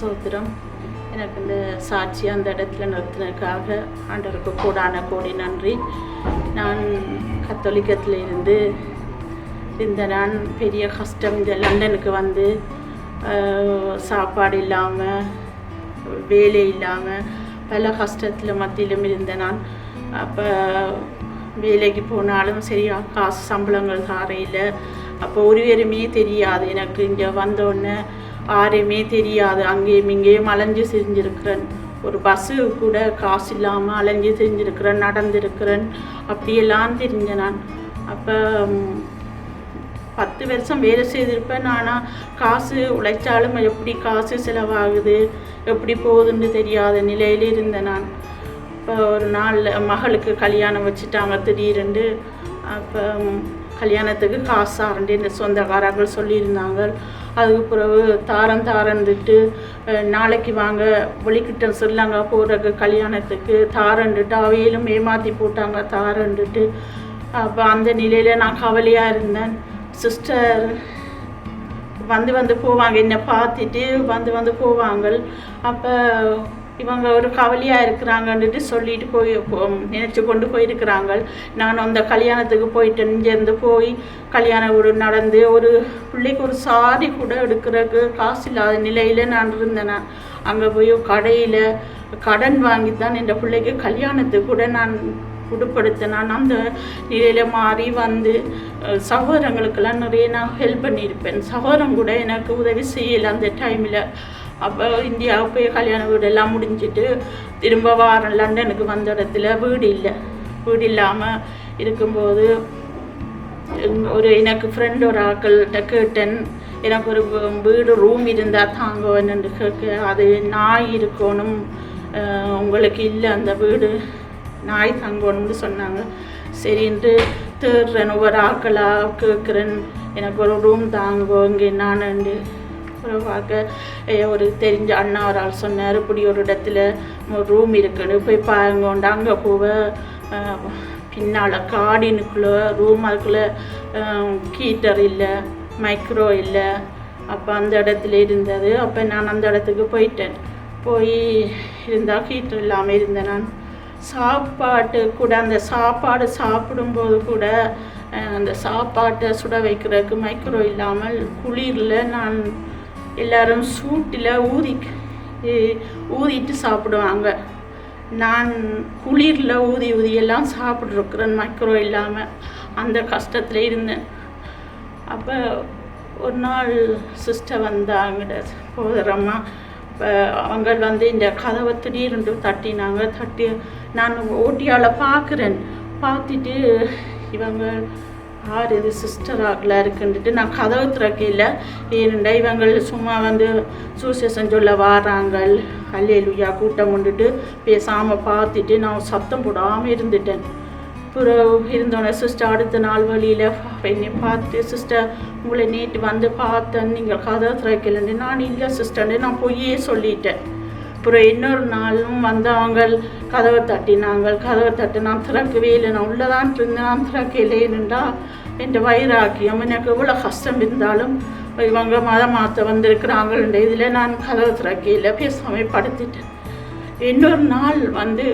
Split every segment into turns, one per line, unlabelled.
சோத்திரம். எனக்கு இந்த சாட்சி அந்த இடத்துல நிறுத்தினதுக்காக ஆண்டவருக்கு கூடான கோடி நன்றி. நான் கத்தோலிக்கத்தில் இருந்து இந்த நான் பெரிய கஷ்டம் இந்த லண்டனுக்கு வந்து சாப்பாடு இல்லாமல் வேலை இல்லாமல் பல கஷ்டத்தில் மத்தியிலும் இருந்த நான். அப்போ வேலைக்கு போனாலும் சரியா காசு சம்பளங்கள் தாரையில் அப்போ ஒருவருமே தெரியாது. எனக்கு இங்கே வந்தோடனே யாரையுமே தெரியாது. அங்கேயும் இங்கேயும் அலைஞ்சு செஞ்சுருக்கிறேன் ஒரு பஸ்ஸு கூட காசு இல்லாமல் அலைஞ்சு செஞ்சுருக்கிறேன் நடந்திருக்கிறேன். அப்படியெல்லாம் தெரிஞ்ச நான். அப்போ பத்து வருஷம் வேலை செய்திருப்பேன். ஆனால் காசு உழைச்சாலும் எப்படி காசு செலவாகுது எப்படி போகுதுன்னு தெரியாத நிலையில் இருந்தேன் நான். இப்போ ஒரு நாள் மகளுக்கு கல்யாணம் வச்சுட்டாங்க திடீரென்று. அப்போ கல்யாணத்துக்கு காசு ஆரண்டு சொந்தக்காரங்கள் சொந்தக்காரர்கள் சொல்லியிருந்தாங்க. அதுக்கு பிறகு தாரம் தாரந்துட்டு அஹ், நாளைக்கு வாங்க வெளிக்கிட்ட சொல்லாங்க போகிறக்கு கல்யாணத்துக்கு தாரண்டுட்டு அவையிலும் ஏமாற்றி போட்டாங்க தாரண்டுட்டு அப்போ அந்த நிலையில் நான் கவலையாக இருந்தேன். சிஸ்டர் வந்து வந்து போவாங்க என்னை பார்த்துட்டு வந்து வந்து போவாங்க. அப்போ இவங்க ஒரு கவலையாக இருக்கிறாங்கன்ட்டு சொல்லிட்டு போய் நினச்சி கொண்டு போயிருக்கிறாங்க நான் அந்த கல்யாணத்துக்கு போயிட்டு இங்கேருந்து போய் கல்யாணம் ஒரு நடந்து ஒரு பிள்ளைக்கு ஒரு சாரி கூட எடுக்கிறதுக்கு காசு இல்லாத நிலையில் நான் இருந்தேன். அங்கே போய் கடையில் கடன் வாங்கி தான் என் பிள்ளைக்கு கல்யாணத்துக்கு கூட நான் உடுப்படுத்த நான் அந்த நிலையில் மாறி வந்து சகோதரங்களுக்கெல்லாம் நிறைய நான் ஹெல்ப் பண்ணியிருப்பேன். சகோதரம் கூட எனக்கு உதவி செய்யலை அந்த டைமில் அப்போ இந்தியாவுக்கு போய் கல்யாண வீடு எல்லாம் முடிஞ்சிட்டு திரும்ப வாரம் லண்டனுக்கு வந்த இடத்துல வீடு இல்லை. வீடு இல்லாமல் இருக்கும்போது ஒரு எனக்கு ஃப்ரெண்ட் ஒரு ஆக்கள்கிட்ட கேட்டேன். எனக்கு ஒரு வீடு ரூம் இருந்தால் தாங்க வேணும்னு கேட்க அது நாய் இருக்கணும் உங்களுக்கு இல்லை அந்த வீடு நாய் தங்கணும்னு சொன்னாங்க. சரின்ட்டு தேடுறேன். ஒவ்வொரு ஆக்களாக கேட்குறேன் எனக்கு ஒரு ரூம் தாங்கோ இங்கே நானுண்டு. பார்க்க ஒரு தெரிஞ்ச அண்ணா ஒரு ஆள் சொன்னார் இப்படி ஒரு இடத்துல ரூம் இருக்குன்னு போய் பாருங்கோண்டு அங்கே போவ. பின்னால் காடினுக்குள்ளே ரூம் அதுக்குள்ளே ஹீட்டர் இல்லை மைக்ரோ இல்லை. அப்போ அந்த இடத்துல இருந்தது. அப்போ நான் அந்த இடத்துக்கு போயிட்டேன். போய் இருந்தால் ஹீட்டர் இல்லாமல் இருந்தேன் நான். சாப்பாட்டு கூட அந்த சாப்பாடு சாப்பிடும்போது கூட அந்த சாப்பாட்டை சுட வைக்கிறதுக்கு மைக்ரோ இல்லாமல் குளிரில் நான் எல்லாரும் சூட்டில் ஊதி ஊதிட்டு சாப்பிடுவாங்க. நான் குளிரில் ஊதி ஊதி எல்லாம் சாப்பிட்ருக்குறேன் மைக்ரோ இல்லாமல் அந்த கஷ்டத்தில் இருந்தேன். அப்போ ஒரு நாள் சிஸ்டர் வந்தாங்க போதரம்மா இப்போ அவங்க வந்து இந்த கதவை திடீர்னு தட்டினாங்க. தட்டி நான் ஓட்டியால் பார்க்குறேன். பார்த்துட்டு இவங்க யார் இது சிஸ்டர் ஆகல இருக்குன்ட்டு நான் கதவு திறக்கையில் ஏனண்டா இவங்கள் சும்மா வந்து சூசேஷன் சொல்ல வாராங்கள். அல்லேலுயா கூட்டம் கொண்டுட்டு பேசாமல் பார்த்துட்டு நான் சத்தம் போடாமல் இருந்துட்டேன். பிறகு இருந்தோடனே சிஸ்டர் அடுத்த நாள் வழியில் என்னை பார்த்து சிஸ்டர் உங்களை நேற்று வந்து பார்த்தேன். நீங்கள் கதை திறக்கலன்னு நான் இல்லை சிஸ்டர்னு நான் பொய்யே சொல்லிட்டேன். அப்புறம் இன்னொரு நாளும் வந்தவங்கள் கதவை தட்டினாங்க கதவை தட்டி நான் திறக்கவே இல்லை நான் உள்ளதான் இருந்தேன் நான் திறக்கலேன்னுண்டா என் வைராக்கியம் எனக்கு எவ்வளோ கஷ்டம் இருந்தாலும் இவங்க மதம் மாற்ற வந்திருக்கிறாங்கன்ற இதில் நான் கதவை திறக்கையில் பேசாமல் படுத்துட்டேன் இன்னொரு நாள் வந்து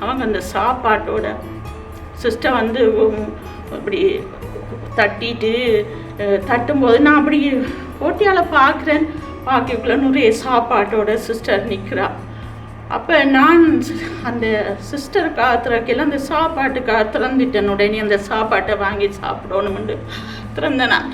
அவங்க அந்த சாப்பாட்டோட சிஸ்டர் வந்து இப்படி அப்படி தட்டிட்டு தட்டும்போது நான் அப்படி ஓட்டியால் பார்க்குறேன் பார்க்கக்குள்ள நிறைய சாப்பாட்டோட சிஸ்டர் நிற்கிறா அப்போ நான் அந்த சிஸ்டர் திறக்கையில் அந்த சாப்பாட்டுக்காக திறந்துட்டேன். உடனே அந்த சாப்பாட்டை வாங்கி சாப்பிடணும்னு திறந்தேன் நான்.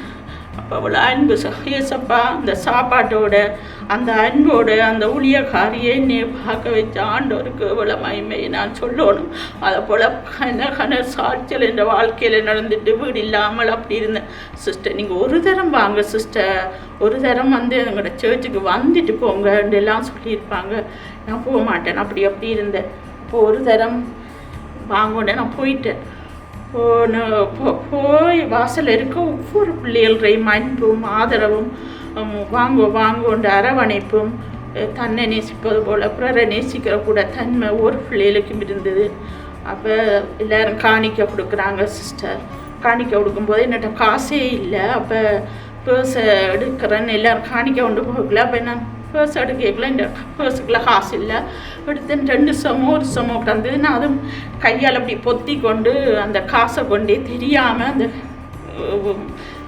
அப்போ அவ்வளோ அன்பு ச- ஏசப்பா அந்த சாப்பாட்டோட அந்த அன்போட அந்த ஊழியக்காரியை என்னை பார்க்க வச்ச ஆண்டோருக்கு இவ்வளோ மகிமையை நான் சொல்லணும். அதை போல் கன கன சாட்சியில் என்ற வாழ்க்கையில் நடந்துட்டு வீடு இல்லாமல் அப்படி இருந்தேன் சிஸ்டர் நீங்கள் ஒரு தரம் வாங்க சிஸ்டர் ஒரு தரம் வந்து எங்களோட சர்ச்சுக்கு வந்துட்டு போங்கன்னு எல்லாம் சொல்லியிருப்பாங்க. நான் போக மாட்டேன். அப்படி அப்படி இருந்தேன். இப்போ ஒரு தரம் வாங்கோன்னு நான் போயிட்டேன். போய் வாசல் இருக்க ஒவ்வொரு பிள்ளைகளையும் அன்பும் ஆதரவும் உம், வாங்கோ வாங்கோன்ற அரவணைப்பும் தன்னை நேசிப்பது போல் பிறரை நேசிக்கிற கூட தன்மை ஒரு பிள்ளைகளுக்கும் இருந்தது. அப்போ எல்லோரும் காணிக்க கொடுக்குறாங்க சிஸ்டர் காணிக்க கொடுக்கும்போது என்னட்ட காசே இல்லை. அப்போ பேச எடுக்கிறேன்னு எல்லோரும் காணிக்க கொண்டு போகல. அப்போ நான் பர்ஸ் எடுக்கல இந்த பர்ஸுக்குள்ள காசு இல்லை எடுத்து ரெண்டு சமோ ஒரு சமோ கிடந்து நான் அதுவும் கையால் அப்படி பொத்தி கொண்டு அந்த காசை கொண்டே தெரியாமல் அந்த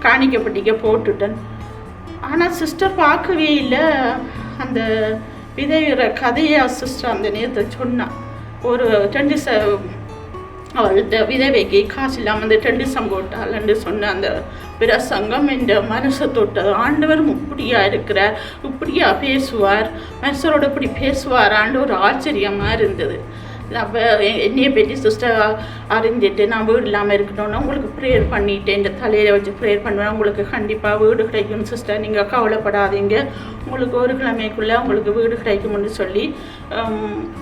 காணிக்கப்பட்டிக்க போட்டுட்டேன் ஆனால் சிஸ்டர் பார்க்கவே இல்லை அந்த விதைகிற கதையை சிஸ்டர் அந்த நேரத்தை சொன்னான் ஒரு ரெண்டு ச அவள் விதவைக்கு காசு இல்லாமல் அந்த ரெண்டு என்று சொன்ன அந்த பிரசங்கம் என்ற மனசை தொட்டது ஆண்டவர் இப்படியா இருக்கிறார்? இப்படியா பேசுவார்? மனுஷரோட இப்படி பேசுவாரான்னு ஒரு ஆச்சரியமாக இருந்தது. அப்போ என்னைய பற்றி சிஸ்டர் அறிஞ்சிட்டு நான் வீடு இல்லாமல் இருக்கணும்னா உங்களுக்கு ப்ரேயர் பண்ணிவிட்டேன் இந்த தலையில் வச்சு ப்ரேயர் பண்ணுவேன். உங்களுக்கு கண்டிப்பாக வீடு கிடைக்கும் சிஸ்டர் நீங்கள் கவலைப்படாதீங்க. உங்களுக்கு ஒரு கிழமைக்குள்ளே உங்களுக்கு வீடு கிடைக்கும்னு சொல்லி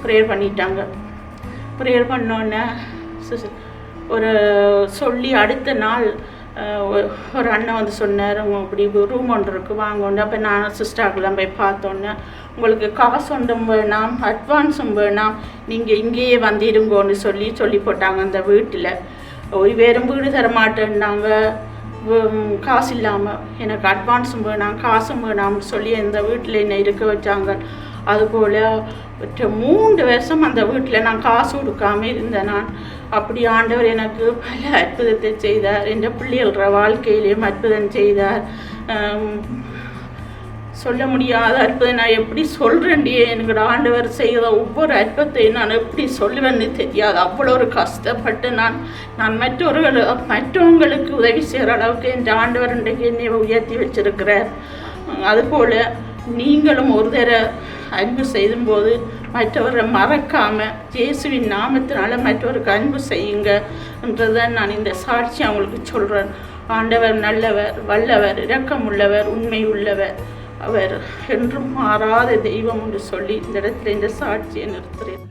ப்ரேயர் பண்ணிட்டாங்க. ப்ரேயர் பண்ணோன்னே ஒரு சொல்லி அடுத்த நாள் ஒரு அண்ணன் வந்து சொன்னார் இப்படி ரூம் ஒன்று இருக்குது வாங்கொண்டு அப்போ நான் சிஸ்டர்க்கெல்லாம் போய் பார்த்தோன்னே உங்களுக்கு காசு ஒன்றும் வேணாம் அட்வான்ஸும் வேணாம் நீங்கள் இங்கேயே வந்திருங்கோன்னு சொல்லி சொல்லி போட்டாங்க அந்த வீட்டில். ஒரு வேறும் வீடு தர மாட்டேன்னாங்க. காசு இல்லாமல் எனக்கு அட்வான்ஸும் வேணாம் காசும் வேணாம்னு சொல்லி அந்த வீட்டில் என்னை இருக்க வச்சாங்க. அதுபோல் மூன்று வருஷம் அந்த வீட்டில் நான் காசு கொடுக்காம இருந்தேன் நான். அப்படி ஆண்டவர் எனக்கு பல அற்புதத்தை செய்தார். என் பிள்ளைகள வாழ்க்கையிலையும் அற்புதம் செய்தார். சொல்ல முடியாத அற்புதம். நான் எப்படி சொல்கிறேன்டியே எனக்கு ஆண்டவர் செய்த ஒவ்வொரு அற்பத்தையும் நான் எப்படி சொல்லுவேன்னு தெரியாது. அவ்வளோ ஒரு கஷ்டப்பட்டு நான் நான் மற்றொரு மற்றவங்களுக்கு உதவி செய்கிற அளவுக்கு என் ஆண்டவர் இன்றைக்கு என்னை உயர்த்தி வச்சிருக்கிறார். அதுபோல் நீங்களும் ஒரு தர அன்பு செய்யும்போது மற்றவரை மறக்காமல் இயேசுவின் நாமத்தினால மற்றவருக்கு அன்பு செய்யுங்க என்றதான் நான் இந்த சாட்சி அவங்களுக்கு சொல்கிறேன் ஆண்டவர் நல்லவர் வல்லவர் இரக்கமுள்ளவர் உண்மை உள்ளவர் அவர் என்றும் மாறாத தெய்வம் என்று சொல்லி இந்த இடத்துல இந்த சாட்சியை நிறுத்துகிறேன்.